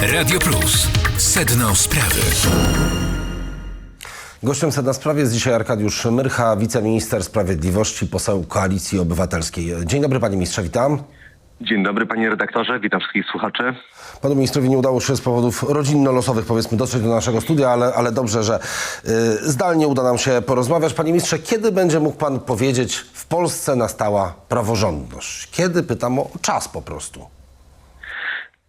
Radio Plus. Sedno sprawy. Gościem sedna sprawy jest dzisiaj Arkadiusz Myrcha, wiceminister sprawiedliwości, poseł Koalicji Obywatelskiej. Dzień dobry panie ministrze, witam. Dzień dobry panie redaktorze, witam wszystkich słuchaczy. Panu ministrowi nie udało się z powodów rodzinno-losowych powiedzmy dotrzeć do naszego studia, ale, ale dobrze, że y, zdalnie uda nam się porozmawiać. Panie ministrze, kiedy będzie mógł pan powiedzieć, w Polsce nastała praworządność? Kiedy? Pytam o czas po prostu.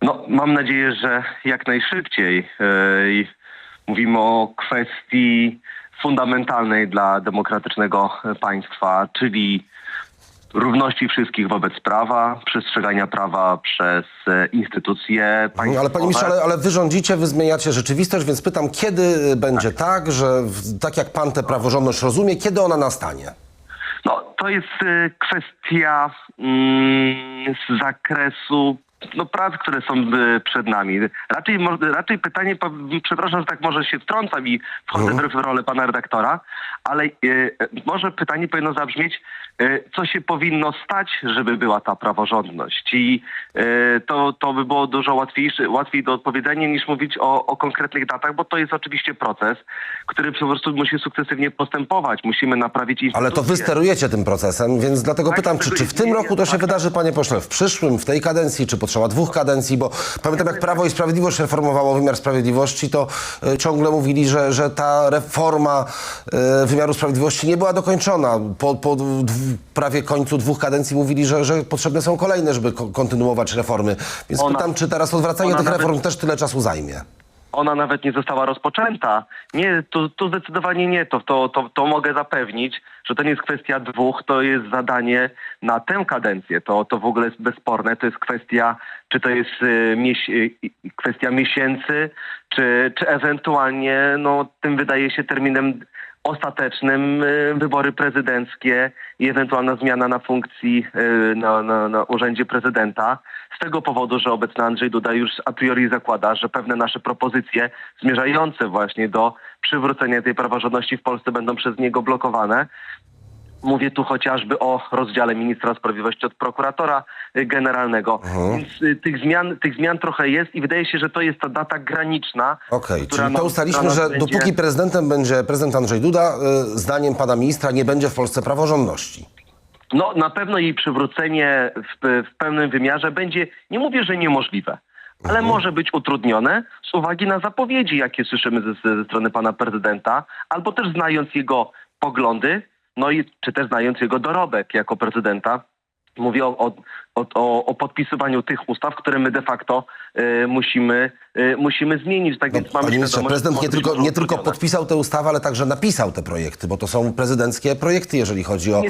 No, mam nadzieję, że jak najszybciej. Yy, mówimy o kwestii fundamentalnej dla demokratycznego państwa, czyli równości wszystkich wobec prawa, przestrzegania prawa przez e, instytucje państwowe. Ale panie ministrze, ale, wy rządzicie, wy zmieniacie rzeczywistość, więc pytam, kiedy będzie tak, że w, tak jak pan tę praworządność rozumie, kiedy ona nastanie? No, to jest e, kwestia mm, z zakresu no, prac, które są e, przed nami. Raczej, raczej pytanie, przepraszam, że tak może się wtrącam i wchodzę w rolę pana redaktora, ale e, może pytanie powinno zabrzmieć, co się powinno stać, żeby była ta praworządność. I e, to, to by było dużo łatwiejsze, łatwiej do odpowiedzenia niż mówić o, o konkretnych datach, bo to jest oczywiście proces, który po prostu musi sukcesywnie postępować. Musimy naprawić Ale to wy instytucje. sterujecie tym procesem, więc dlatego Tak, pytam, czy, czy w tym roku to się tak, wydarzy, panie pośle, w przyszłym, w tej kadencji, czy potrzeba dwóch kadencji, bo pamiętam jak Prawo i Sprawiedliwość reformowało wymiar sprawiedliwości, to e, ciągle mówili, że, że ta reforma e, wymiaru sprawiedliwości nie była dokończona. Po, po dw- prawie końcu dwóch kadencji mówili, że, że potrzebne są kolejne, żeby ko- kontynuować reformy. Więc Ona- pytam, czy teraz odwracanie tych nawet- reform też tyle czasu zajmie? ona nawet nie została rozpoczęta. Nie, to, to zdecydowanie nie. To, to, to, to mogę zapewnić, że to nie jest kwestia dwóch, to jest zadanie na tę kadencję. To, to w ogóle jest bezsporne. To jest kwestia, czy to jest y, mies- y, kwestia miesięcy, czy, czy ewentualnie, no, tym wydaje się terminem ostatecznym y, wybory prezydenckie i ewentualna zmiana na funkcji y, na, na, na urzędzie prezydenta. Z tego powodu, że obecny Andrzej Duda już a priori zakłada, że pewne nasze propozycje zmierzające właśnie do przywrócenia tej praworządności w Polsce będą przez niego blokowane. Mówię tu chociażby o rozdziale ministra sprawiedliwości od prokuratora y, generalnego. Więc y, tych zmian, tych zmian trochę jest i wydaje się, że to jest ta data graniczna. Okej, która czyli to ustaliliśmy, która że będzie- dopóki prezydentem będzie prezydent Andrzej Duda, y, zdaniem pana ministra nie będzie w Polsce praworządności. No na pewno jej przywrócenie w, w pełnym wymiarze będzie, nie mówię, że niemożliwe, ale może być utrudnione z uwagi na zapowiedzi, jakie słyszymy ze, ze strony pana prezydenta, albo też znając jego poglądy, no i czy też znając jego dorobek jako prezydenta. Mówię o, o, o, o podpisywaniu tych ustaw, które my de facto y, musimy, y, musimy zmienić. Tak No, więc mamy panie ministrze, prezydent nie tylko, nie tylko podpisał te ustawy, ale także napisał te projekty, bo to są prezydenckie projekty, jeżeli chodzi o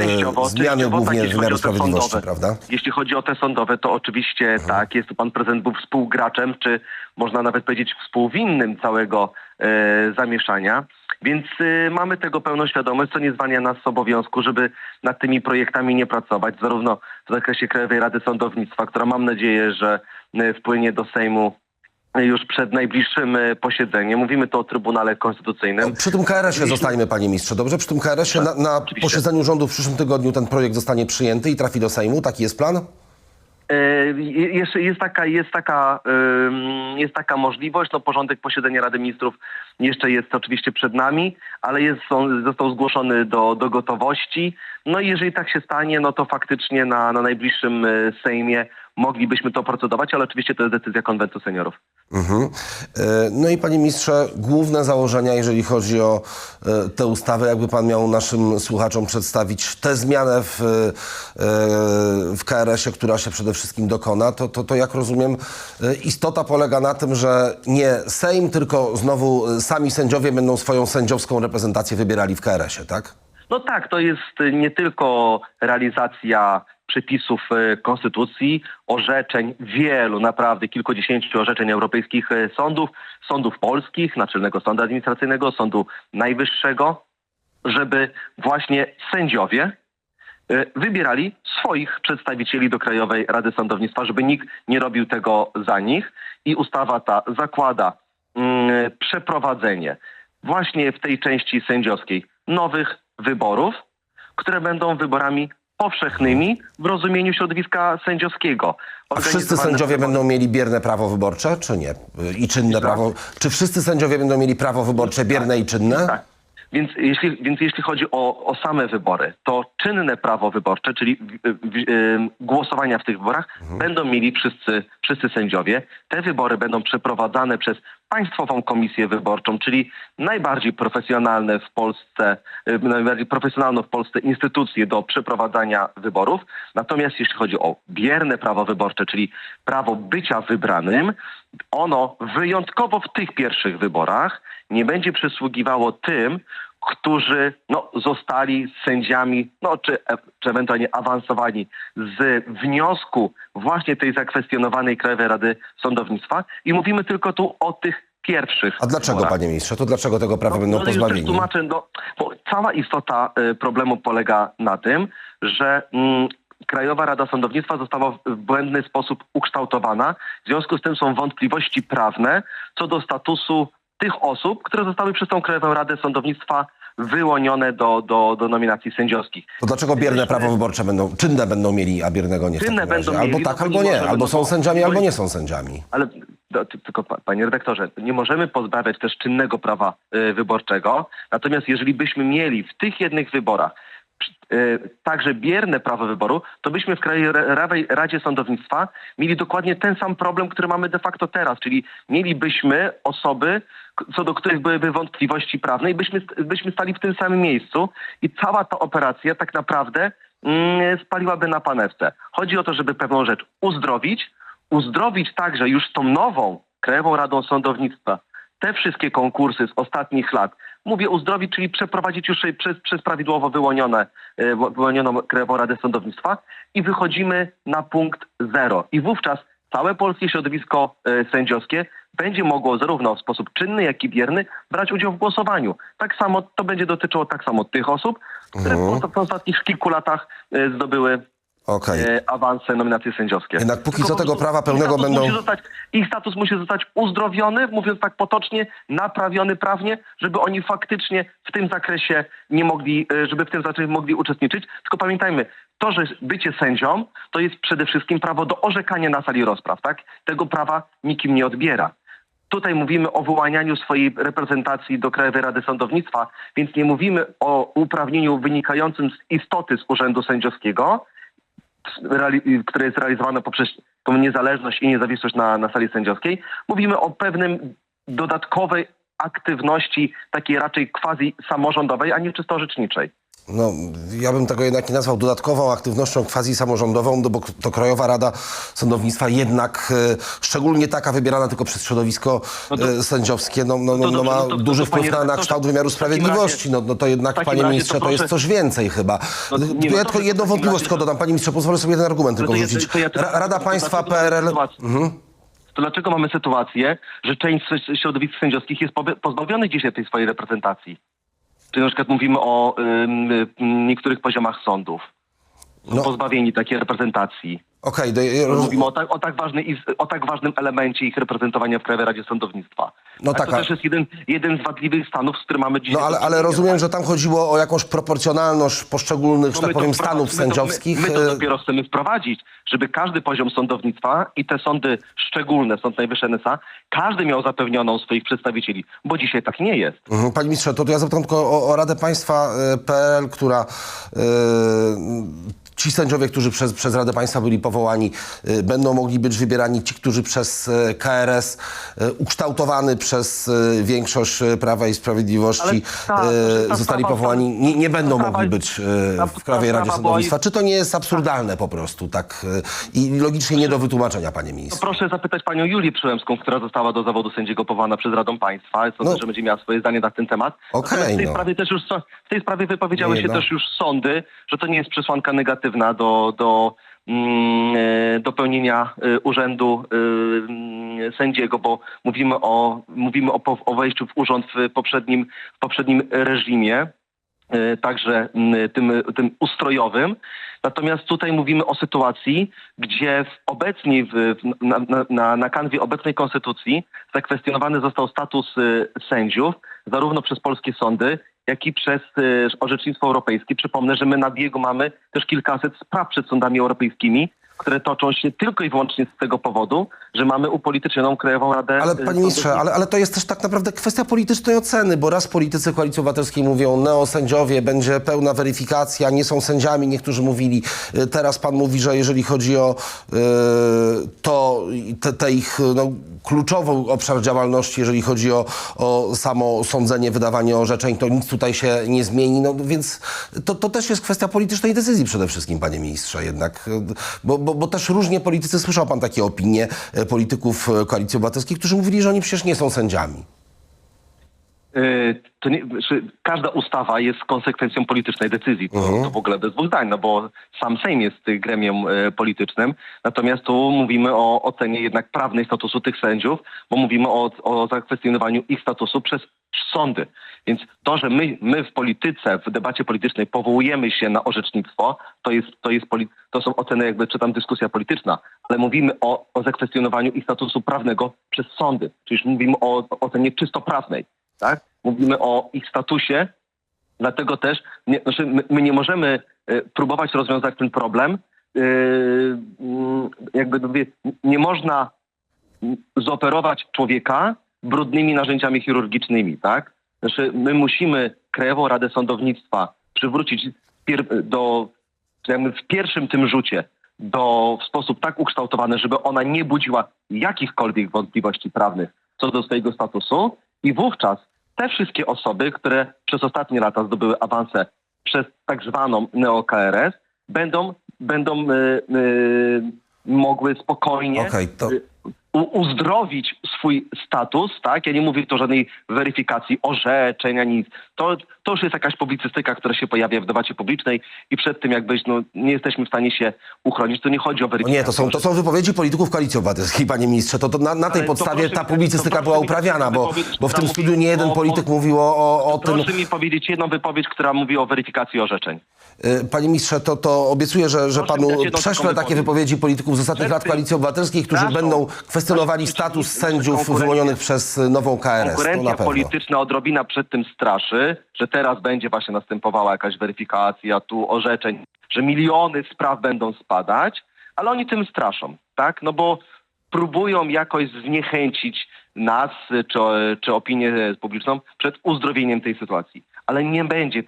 częściowo, zmiany głównie tak, wymiaru sprawiedliwości, sądowe. prawda? Jeśli chodzi o te sądowe, to oczywiście tak, jest tu pan prezydent był współgraczem, czy można nawet powiedzieć współwinnym całego e, zamieszania. Więc e, mamy tego pełną świadomość, co nie zwalnia nas z obowiązku, żeby nad tymi projektami nie pracować, zarówno w zakresie Krajowej Rady Sądownictwa, która mam nadzieję, że e, wpłynie do Sejmu już przed najbliższym e, posiedzeniem. Mówimy tu o Trybunale Konstytucyjnym. Przy tym KRS-ie zostańmy, panie ministrze, dobrze? Przy tym KRS-ie na, na Oczywiście. posiedzeniu rządu w przyszłym tygodniu ten projekt zostanie przyjęty i trafi do Sejmu, taki jest plan? E, je- Jeszcze jest taka, jest taka, jest taka możliwość. No, porządek posiedzenia Rady Ministrów jeszcze jest oczywiście przed nami, ale jest, on został zgłoszony do, do gotowości. No i jeżeli tak się stanie, no to faktycznie na, na najbliższym e, Sejmie moglibyśmy to procedować, ale oczywiście to jest decyzja konwentu seniorów. Mhm. E, No i panie ministrze, główne założenia, jeżeli chodzi o e, tę ustawę, jakby pan miał naszym słuchaczom przedstawić tę zmianę w, e, w KRS-ie, która się przede wszystkim dokona, to, to, to jak rozumiem, istota polega na tym, że nie Sejm, tylko znowu sami sędziowie będą swoją sędziowską reprezentację wybierali w KRS-ie, tak? No tak, to jest nie tylko realizacja przepisów y, konstytucji, orzeczeń wielu, naprawdę kilkudziesięciu orzeczeń europejskich y, sądów, sądów polskich, Naczelnego Sądu Administracyjnego, Sądu Najwyższego, żeby właśnie sędziowie y, wybierali swoich przedstawicieli do Krajowej Rady Sądownictwa, żeby nikt nie robił tego za nich. I ustawa ta zakłada mm, przeprowadzenie właśnie w tej części sędziowskiej nowych wyborów, które będą wyborami powszechnymi w rozumieniu środowiska sędziowskiego. A wszyscy sędziowie będą mieli bierne prawo wyborcze, czy nie? I czynne prawo. Czy wszyscy sędziowie będą mieli prawo wyborcze bierne i czynne? Tak. Więc jeśli, więc jeśli chodzi o, o same wybory, to czynne prawo wyborcze, czyli w, w, em, głosowania w tych wyborach, będą mieli wszyscy, wszyscy sędziowie. Te wybory będą przeprowadzane przez Państwową Komisję Wyborczą, czyli najbardziej profesjonalne w Polsce, e, najbardziej profesjonalną w Polsce instytucję do przeprowadzania wyborów. Natomiast jeśli chodzi o bierne prawo wyborcze, czyli prawo bycia wybranym, ono wyjątkowo w tych pierwszych wyborach nie będzie przysługiwało tym, którzy no, zostali sędziami, no, czy, czy ewentualnie awansowani z wniosku właśnie tej zakwestionowanej Krajowej Rady Sądownictwa i mówimy tylko tu o tych pierwszych A dlaczego, panie ministrze? To dlaczego tego prawa będą No, już też pozbawieni? tłumaczę, no, bo cała istota y, problemu polega na tym, że mm, Krajowa Rada Sądownictwa została w błędny sposób ukształtowana. W związku z tym są wątpliwości prawne co do statusu tych osób, które zostały przez tą Krajową Radę Sądownictwa wyłonione do, do, do nominacji sędziowskich. To dlaczego bierne prawo wyborcze będą, czynne będą mieli, a biernego nie Czynne będą Albo mieli, tak, no bo albo nie Albo no są sędziami, bo- albo nie są sędziami. Ale do, ty- tylko pa- panie redaktorze, nie możemy pozbawiać też czynnego prawa y, wyborczego. Natomiast jeżeli byśmy mieli w tych jednych wyborach y, także bierne prawo wyboru, to byśmy w Krajowej Radzie Sądownictwa mieli dokładnie ten sam problem, który mamy de facto teraz, czyli mielibyśmy osoby, co do których byłyby wątpliwości prawne i byśmy, byśmy stali w tym samym miejscu i cała ta operacja tak naprawdę mm, spaliłaby na panewce. Chodzi o to, żeby pewną rzecz uzdrowić, uzdrowić także już tą nową Krajową Radą Sądownictwa te wszystkie konkursy z ostatnich lat. Mówię uzdrowić, czyli przeprowadzić już przez, przez prawidłowo wyłonione, e, wyłonioną Krajową Radę Sądownictwa i wychodzimy na punkt zero. I wówczas całe polskie środowisko e, sędziowskie będzie mogło zarówno w sposób czynny, jak i bierny brać udział w głosowaniu. Tak samo to będzie dotyczyło tak samo tych osób, które Mhm. w, ostatnich kilku latach e, zdobyły Okej. e, awanse, nominacje sędziowskie. Jednak póki Tylko co tego prawa pełnego będą- zostać, ich status musi zostać uzdrowiony, mówiąc tak potocznie, naprawiony prawnie, żeby oni faktycznie w tym zakresie nie mogli, e, żeby w tym zakresie mogli uczestniczyć. Tylko pamiętajmy, to, że bycie sędzią, to jest przede wszystkim prawo do orzekania na sali rozpraw, tak? Tego prawa nikim nie odbiera. Tutaj mówimy o wyłanianiu swojej reprezentacji do Krajowej Rady Sądownictwa, więc nie mówimy o uprawnieniu wynikającym z istoty z urzędu sędziowskiego, które jest realizowane poprzez tą niezależność i niezawisłość na, na sali sędziowskiej. Mówimy o pewnym dodatkowej aktywności, takiej raczej quasi samorządowej, a nie czysto orzeczniczej. No, ja bym tego jednak nie nazwał dodatkową aktywnością quasi samorządową, no bo to Krajowa Rada Sądownictwa jednak, e, szczególnie taka wybierana tylko przez środowisko No to- e, sędziowskie, no, no, no, no ma no to- to- duży wpływ na, na kształt wymiaru sprawiedliwości. razie- No, no to jednak, panie ministrze, to jest coś więcej chyba. No, nie, no ja tylko jedną wątpliwość tylko dodam. Panie ministrze, pozwolę sobie jeden argument tylko No rzucić. Rada Państwa PRL... Mhm. To dlaczego mamy sytuację, że część środowisk sędziowskich jest pozbawionych dzisiaj tej swojej reprezentacji? Czyli na przykład mówimy o ym, niektórych poziomach sądów. Są No. pozbawieni takiej reprezentacji. Okej, do- roz- Mówimy o tak, o, tak ważny, o tak ważnym elemencie ich reprezentowania w Krajowej Radzie Sądownictwa. No tak, to też jest jeden, jeden z wadliwych stanów, z którym mamy dzisiaj... No ale, ale rozumiem, że tam chodziło o jakąś proporcjonalność poszczególnych, że No tak powiem, stanów sędziowskich. My, my to e, dopiero chcemy wprowadzić, żeby każdy poziom sądownictwa i te sądy szczególne, Sąd Najwyższy NSA, każdy miał zapewnioną swoich przedstawicieli, bo dzisiaj tak nie jest. Mhm, Panie ministrze, to, to ja zapytam tylko o, o Radę Państwa e, PL, która e, ci sędziowie, którzy przez, przez Radę Państwa byli powołani, będą mogli być wybierani ci, którzy przez KRS ukształtowany przez e, większość e, Prawa i Sprawiedliwości ta- ta zostali powołani, nie, nie będą mogli być w Krajowej Radzie Sądownictwa. Czy to nie jest absurdalne po prostu, tak? I logicznie nie do wytłumaczenia, panie ministrze? proszę zapytać panią Julię Przyłębską, która została do zawodu sędziego powołana przez Radą Państwa. Sądzę, No. że będzie miała swoje zdanie na ten temat. Natomiast w tej no. sprawie też już w tej sprawie wypowiedziały Nie, się no. też już sądy, że to nie jest przesłanka negatywna do, do do pełnienia e, urzędu e, mm, sędziego, bo mówimy o mówimy o wejściu w urząd w poprzednim, w poprzednim reżimie. E, także tym, tym ustrojowym. Natomiast tutaj mówimy o sytuacji, gdzie w obecnie w, na, na, na kanwie obecnej konstytucji zakwestionowany został status e, sędziów zarówno przez polskie sądy, jak i przez e, orzecznictwo europejskie. Przypomnę, że my na biegu mamy też kilkaset spraw przed sądami europejskimi, które toczą się tylko i wyłącznie z tego powodu, że mamy upolitycznioną Krajową Radę Ale e, panie ministrze, ale, ale to jest też tak naprawdę kwestia politycznej oceny, bo raz politycy Koalicji Obywatelskiej mówią neosędziowie, będzie pełna weryfikacja, nie są sędziami, niektórzy mówili. Y, Teraz pan mówi, że jeżeli chodzi o y, to, te, te ich no, kluczowy obszar działalności, jeżeli chodzi o, o samo sądzenie, wydawanie orzeczeń, to nic tutaj się nie zmieni. No, więc to, to też jest kwestia politycznej decyzji przede wszystkim, panie ministrze jednak. Y, Bo, bo, bo też różnie politycy, słyszał pan takie opinie y, polityków y, Koalicji Obywatelskiej, którzy mówili, że oni przecież nie są sędziami. To nie, każda ustawa jest konsekwencją politycznej decyzji. To, to w ogóle bez dwóch zdań, no bo sam Sejm jest y, gremiem y, politycznym. Natomiast tu mówimy o ocenie jednak prawnej statusu tych sędziów, bo mówimy o, o zakwestionowaniu ich statusu przez sądy. Więc to, że my, my w polityce, w debacie politycznej powołujemy się na orzecznictwo, to, jest, to, jest to są oceny, jakby czy tam dyskusja polityczna, ale mówimy o, o zakwestionowaniu ich statusu prawnego przez sądy, czyli mówimy o, o ocenie czysto prawnej. Tak? Mówimy o ich statusie, dlatego też nie, znaczy my, my nie możemy e, próbować rozwiązać ten problem. mm, jakby nie można zoperować człowieka brudnymi narzędziami chirurgicznymi, tak? Znaczy my musimy Krajową Radę Sądownictwa przywrócić do, jakby w pierwszym tym rzucie do, w sposób tak ukształtowany, żeby ona nie budziła jakichkolwiek wątpliwości prawnych co do swojego statusu i wówczas te wszystkie osoby, które przez ostatnie lata zdobyły awanse przez tak zwaną neo-KRS, będą, będą y, y, mogły spokojnie Okej, to- y, uzdrowić swój status, tak? Ja nie mówię tu o żadnej weryfikacji orzeczeń, ani nic. To, to już jest jakaś publicystyka, która się pojawia w debacie publicznej i przed tym jakbyś, no, nie jesteśmy w stanie się uchronić. To nie chodzi o No weryfikację. nie, to są, to są wypowiedzi polityków Koalicji Obywatelskiej, panie ministrze. To, to na, na tej podstawie ta publicystyka była uprawiana, bo, bo w tym studiu nie jeden polityk mówił o, o, o tym. Proszę mi powiedzieć jedną wypowiedź, która mówi o weryfikacji orzeczeń. Y, Panie ministrze, to, to obiecuję, że, że panu prześlę takie wypowiedzi polityków z ostatnich lat Koalicji Obywatelskiej, którzy będą kwestionowali naszą status sędziów wyłonionych przez nową KRS. Konkurencja polityczna odrobina przed tym straszy, że teraz będzie właśnie następowała jakaś weryfikacja tu orzeczeń, że miliony spraw będą spadać, ale oni tym straszą, tak? No bo próbują jakoś zniechęcić nas czy, czy opinię publiczną przed uzdrowieniem tej sytuacji. Ale nie będzie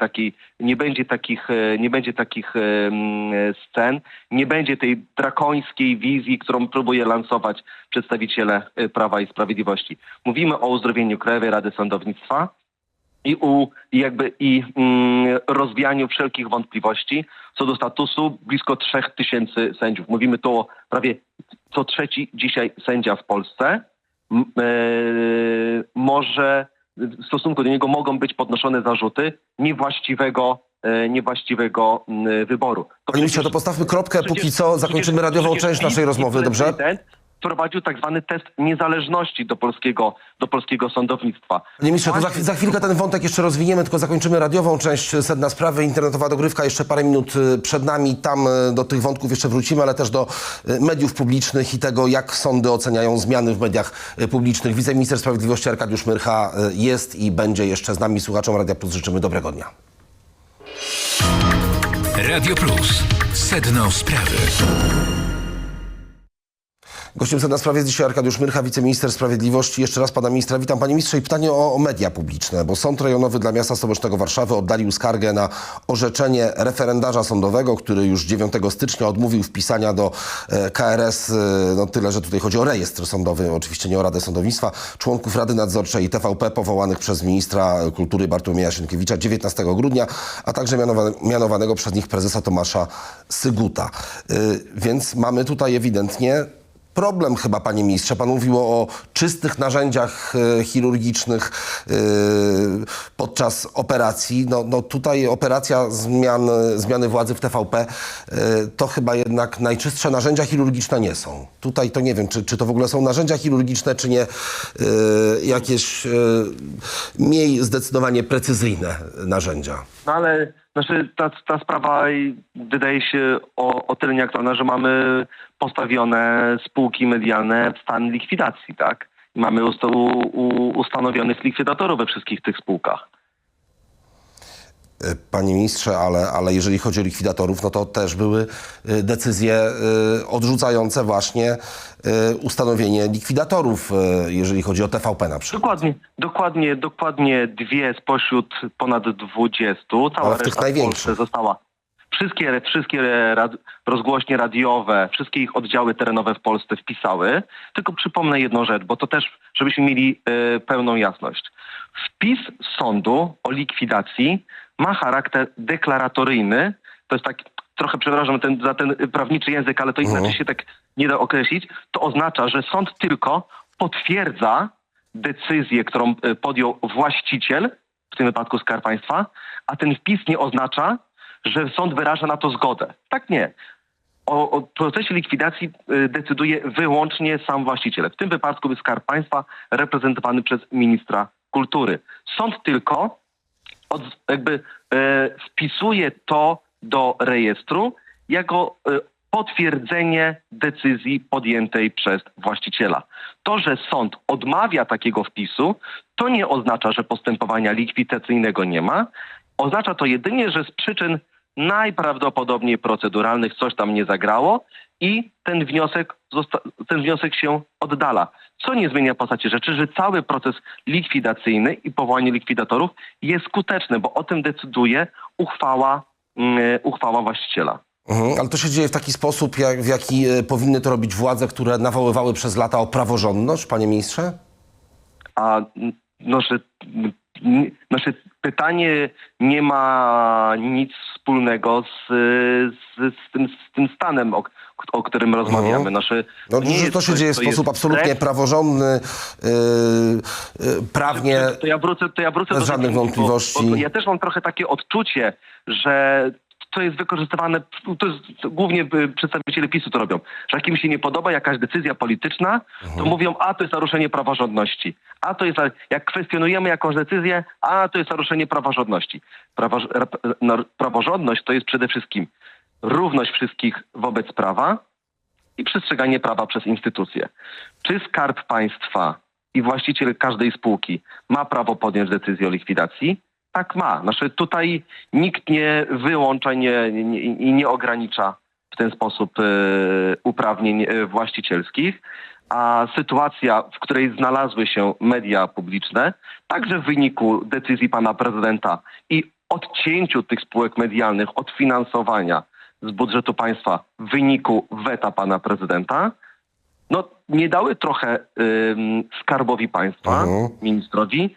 nie będzie takich, e, nie będzie takich em, scen, nie będzie tej drakońskiej wizji, którą próbuje lansować przedstawiciele e, Prawa i Sprawiedliwości. Mówimy o uzdrowieniu Krajowej Rady Sądownictwa i, u, jakby i mm, rozwianiu wszelkich wątpliwości co do statusu blisko 3000 sędziów. Mówimy tu o prawie co trzeci dzisiaj sędzia w Polsce m, e, może w stosunku do niego mogą być podnoszone zarzuty niewłaściwego, e, niewłaściwego m, wyboru. To Panie to postawmy kropkę, póki przecież- co zakończymy radiową część naszej rozmowy, dobrze? Wprowadził tak zwany test niezależności do polskiego, do polskiego sądownictwa. Panie ministrze, to za, za chwilkę ten wątek jeszcze rozwiniemy, tylko zakończymy radiową część sedna sprawy. Internetowa dogrywka jeszcze parę minut y, przed nami. Tam y, do tych wątków jeszcze wrócimy, ale też do y, mediów publicznych i tego, jak sądy oceniają zmiany w mediach publicznych. Wiceminister Sprawiedliwości Arkadiusz Myrcha jest i będzie jeszcze z nami. Słuchaczom Radia Plus życzymy dobrego dnia. Radio Plus. Sedno sprawy. Gościem sedna sprawy jest dzisiaj Arkadiusz Myrcha, wiceminister sprawiedliwości. Jeszcze raz pana ministra witam. Panie ministrze, i pytanie o, o media publiczne, bo Sąd Rejonowy dla Miasta Stołecznego Warszawy oddalił skargę na orzeczenie referendarza sądowego, który już 9 stycznia odmówił wpisania do e, KRS, e, no tyle, że tutaj chodzi o rejestr sądowy, oczywiście nie o Radę Sądownictwa, członków Rady Nadzorczej TVP powołanych przez ministra kultury Bartłomieja Sienkiewicza 19 grudnia, a także mianowa, mianowanego przez nich prezesa Tomasza Syguta. E, więc mamy tutaj ewidentnie problem chyba, panie ministrze. Pan mówiło o czystych narzędziach e, chirurgicznych e, podczas operacji. No, no tutaj operacja zmian, zmiany władzy w TVP e, to chyba jednak najczystsze narzędzia chirurgiczne nie są. Tutaj to nie wiem, czy, czy to w ogóle są narzędzia chirurgiczne, czy nie jakieś mniej zdecydowanie precyzyjne narzędzia. No ale znaczy, ta, ta sprawa wydaje się o, o tyle nieaktualna, że mamy postawione spółki medialne w stan likwidacji, tak? Mamy usta, u, u, ustanowionych likwidatorów we wszystkich tych spółkach. Panie ministrze, ale, ale jeżeli chodzi o likwidatorów, no to też były e, decyzje e, odrzucające właśnie e, ustanowienie likwidatorów, jeżeli chodzi o TVP na przykład. Dokładnie, dokładnie, dokładnie dwie spośród ponad dwudziestu. Cała Ale w tych największych. Została. Wszystkie, wszystkie rad, rozgłośnie radiowe, wszystkie ich oddziały terenowe w Polsce wpisały. Tylko przypomnę jedną rzecz, bo to też, żebyśmy mieli e, pełną jasność. Wpis sądu o likwidacji ma charakter deklaratoryjny. To jest tak, trochę przepraszam ten, za ten prawniczy język, ale to inaczej się tak nie da określić. To oznacza, że sąd tylko potwierdza decyzję, którą e, podjął właściciel, w tym wypadku Skarb Państwa, a ten wpis nie oznacza, że sąd wyraża na to zgodę. Tak nie. O, o procesie likwidacji y, decyduje wyłącznie sam właściciel. W tym wypadku jest Skarb Państwa reprezentowany przez ministra kultury. Sąd tylko od, jakby e, wpisuje to do rejestru jako e, potwierdzenie decyzji podjętej przez właściciela. To, że sąd odmawia takiego wpisu, to nie oznacza, że postępowania likwidacyjnego nie ma. Oznacza to jedynie, że z przyczyn najprawdopodobniej proceduralnych coś tam nie zagrało i ten wniosek, ten wniosek się oddala. Co nie zmienia postaci rzeczy, że cały proces likwidacyjny i powołanie likwidatorów jest skuteczny, bo o tym decyduje uchwała, mm, uchwała właściciela. Mhm, ale to się dzieje w taki sposób, jak, w jaki e, powinny to robić władze, które nawoływały przez lata o praworządność, panie ministrze? A n- nasze, n- nasze pytanie nie ma nic wspólnego z, z, z, tym, z tym stanem, o, którym rozmawiamy. Nasze, No, nie że to się coś, dzieje w sposób absolutnie wbrew- praworządny, yy, yy, prawnie. To ja wrócę, to ja wrócę Bez do żadnych wątpliwości. Bo, bo ja też mam trochę takie odczucie, że to jest wykorzystywane, to jest głównie y, przedstawiciele PiSu to robią, że jak im się nie podoba jakaś decyzja polityczna, to mówią, a to jest naruszenie praworządności. A to jest, jak kwestionujemy jakąś decyzję, a to jest naruszenie praworządności. Prawo, praworządność to jest przede wszystkim równość wszystkich wobec prawa, i przestrzeganie prawa przez instytucje. Czy Skarb Państwa i właściciel każdej spółki ma prawo podjąć decyzję o likwidacji? Tak ma. Znaczy tutaj nikt nie wyłącza nie, nie, i nie ogranicza w ten sposób e, uprawnień e, właścicielskich, a sytuacja, w której znalazły się media publiczne, także w wyniku decyzji pana prezydenta i odcięciu tych spółek medialnych od finansowania z budżetu państwa w wyniku weta pana prezydenta, no nie dały trochę ym, skarbowi państwa, Mhm. ministrowi,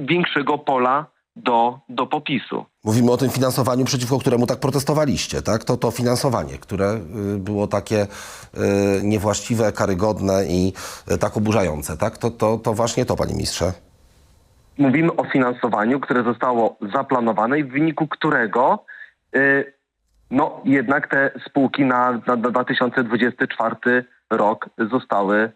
większego pola do, do popisu. Mówimy o tym finansowaniu, przeciwko któremu tak protestowaliście, tak? To to finansowanie, które y, było takie y, niewłaściwe, karygodne i y, tak oburzające, tak? To, to, to właśnie to, panie ministrze. Mówimy o finansowaniu, które zostało zaplanowane i w wyniku którego y, no jednak te spółki na, na 2024 rok zostały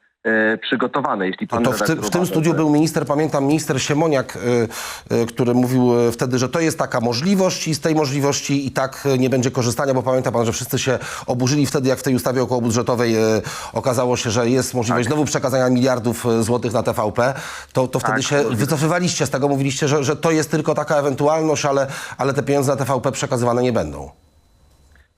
y, przygotowane. Jeśli pan To w, ty, w tym studiu był minister, pamiętam, minister Siemoniak, y, y, który mówił wtedy, że to jest taka możliwość i z tej możliwości i tak nie będzie korzystania, bo pamięta pan, że wszyscy się oburzyli wtedy, jak w tej ustawie okołobudżetowej okazało się, że jest możliwość Tak. znowu przekazania miliardów złotych na TVP, to, to wtedy Tak, się możliwe. wycofywaliście z tego, mówiliście, że, że to jest tylko taka ewentualność, ale, ale te pieniądze na TVP przekazywane nie będą.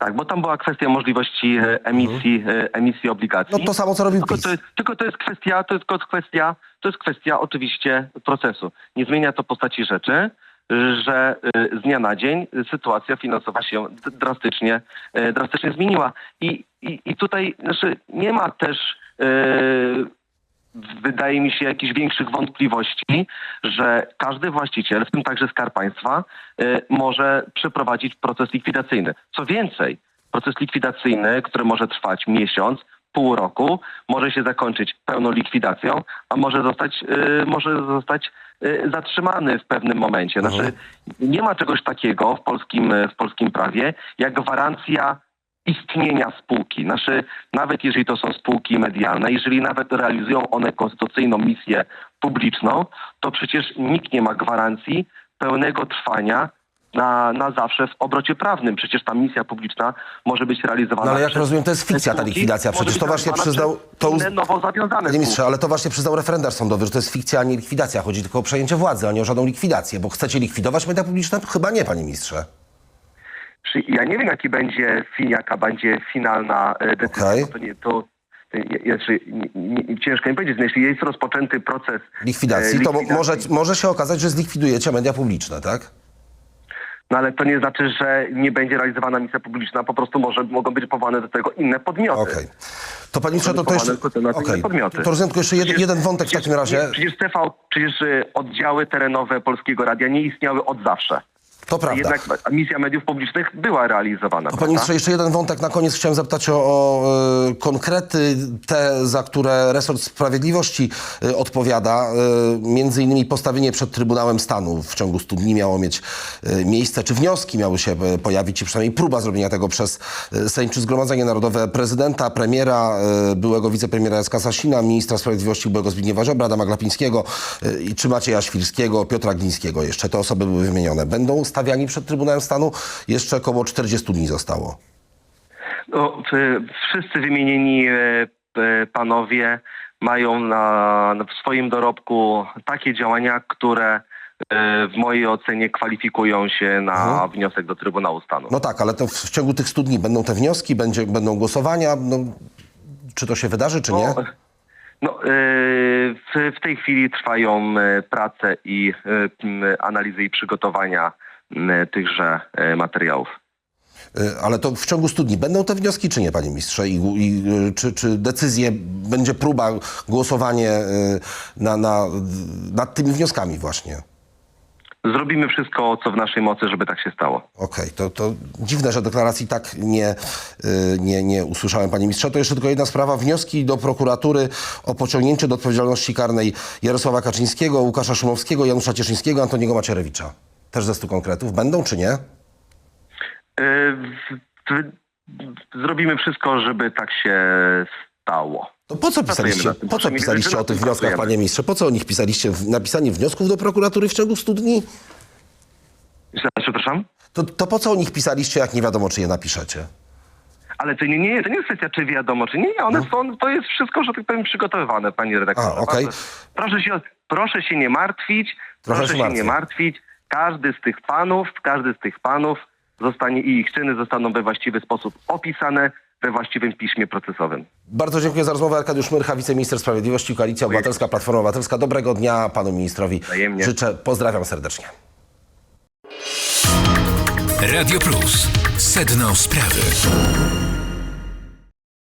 Tak, bo tam była kwestia możliwości e, emisji, e, emisji obligacji. No to samo, co robił tylko PiS. to, jest, tylko to jest kwestia, to jest tylko kwestia, to jest kwestia oczywiście procesu. Nie zmienia to postaci rzeczy, że e, z dnia na dzień sytuacja finansowa się d- drastycznie, e, drastycznie zmieniła. I, i, i tutaj znaczy, nie ma też e, wydaje mi się, jakichś większych wątpliwości, że każdy właściciel, w tym także Skarb Państwa, y, może przeprowadzić proces likwidacyjny. Co więcej, proces likwidacyjny, który może trwać miesiąc, pół roku może się zakończyć pełną likwidacją, a może zostać, y, może zostać y, zatrzymany w pewnym momencie. Znaczy, nie ma czegoś takiego w polskim, w polskim prawie jak gwarancja istnienia spółki. Znaczy, nawet jeżeli to są spółki medialne, jeżeli nawet realizują one konstytucyjną misję publiczną, to przecież nikt nie ma gwarancji pełnego trwania na, na zawsze w obrocie prawnym. Przecież ta misja publiczna może być realizowana. No ale jak rozumiem, to jest fikcja ta likwidacja. Przecież to właśnie przyznał- to uz- nowo zawiązane Panie ministrze, ale to właśnie przyznał referendarz sądowy, że to jest fikcja, a nie likwidacja. Chodzi tylko o przejęcie władzy, a nie o żadną likwidację. Bo chcecie likwidować media publiczne? Chyba nie, panie ministrze. Czy- Ja nie wiem, jaki będzie fin, jaka będzie finalna e, decyzja. Bo To nie, to, to nie, nie, ciężko mi powiedzieć. No, Jeśli jest rozpoczęty proces Likwidacji, e, to likwidacji, może, może się okazać, że zlikwidujecie media publiczne, tak? No ale to nie znaczy, że nie będzie realizowana misja publiczna, po prostu może mogą być powołane do tego inne podmioty. Okej. To panie to, to jeszcze... Na inne podmioty. To rozumiem tylko jeszcze jeden, Przecież- jeden wątek w takim razie. Przecież TV, przecież oddziały terenowe Polskiego Radia nie istniały od zawsze. To prawda. Jednak misja mediów publicznych była realizowana. Prawda? panie ministrze, jeszcze jeden wątek na koniec. Chciałem zapytać o, o e, konkrety, te, za które resort sprawiedliwości e, odpowiada. E, między innymi postawienie przed Trybunałem Stanu w ciągu 100 dni miało mieć e, miejsce, czy wnioski miały się pojawić, czy przynajmniej próba zrobienia tego przez e, Sejm, czy Zgromadzenie Narodowe prezydenta, premiera, e, byłego wicepremiera Jacka Sasina, ministra sprawiedliwości byłego Zbigniewa Ziobra, Adama Glapińskiego, i czy Macieja Świrskiego, Piotra Glińskiego jeszcze. Te osoby były wymienione. Będą stawiani przed Trybunałem Stanu. Jeszcze około 40 dni zostało. No, wszyscy wymienieni e, panowie mają na, na- w swoim dorobku takie działania, które e, w mojej ocenie kwalifikują się na wniosek do Trybunału Stanu. No tak, ale to w, w ciągu tych 100 dni będą te wnioski, będzie, będą głosowania. No, czy to się wydarzy, czy nie? No, no, e, w, w tej chwili trwają prace i analizy i przygotowania tychże e, materiałów. Y, Ale to w ciągu 100 dni będą te wnioski, czy nie, panie ministrze? I, i czy, czy decyzje, będzie próba, głosowanie na, na, nad tymi wnioskami właśnie? Zrobimy wszystko, co w naszej mocy, żeby tak się stało. Okej, to, to dziwne, że deklaracji tak nie, nie, nie usłyszałem, panie ministrze. To jeszcze tylko jedna sprawa. Wnioski do prokuratury o pociągnięcie do odpowiedzialności karnej Jarosława Kaczyńskiego, Łukasza Szumowskiego, Janusza Cieszyńskiego, Antoniego Macierewicza. Też ze stu konkretów. Będą, czy nie? E, Zrobimy wszystko, żeby tak się stało. To po co pisaliście, po co pisaliście o tych tym wnioskach, panie ministrze? Po co o nich pisaliście? Napisanie wniosków do prokuratury w ciągu 100 dni? Przepraszam? To, to po co o nich pisaliście, jak nie wiadomo, czy je napiszecie? Ale to nie, nie, to nie jest kwestia, czy wiadomo, czy nie. one są, to jest wszystko, że tak powiem, przygotowywane, panie redaktorze. No. A, okej. Proszę, proszę, się, proszę się nie martwić, Trochę proszę się się martwię. nie martwić. Każdy z tych panów, każdy z tych panów zostanie i ich czyny zostaną we właściwy sposób opisane we właściwym piśmie procesowym. Bardzo dziękuję za rozmowę. Arkadiusz Myrcha, wiceminister sprawiedliwości, Koalicja Obywatelska, Platforma Obywatelska. Dobrego dnia panu ministrowi. Wzajemnie. Życzę. Pozdrawiam serdecznie. Radio Plus. Sedno sprawy.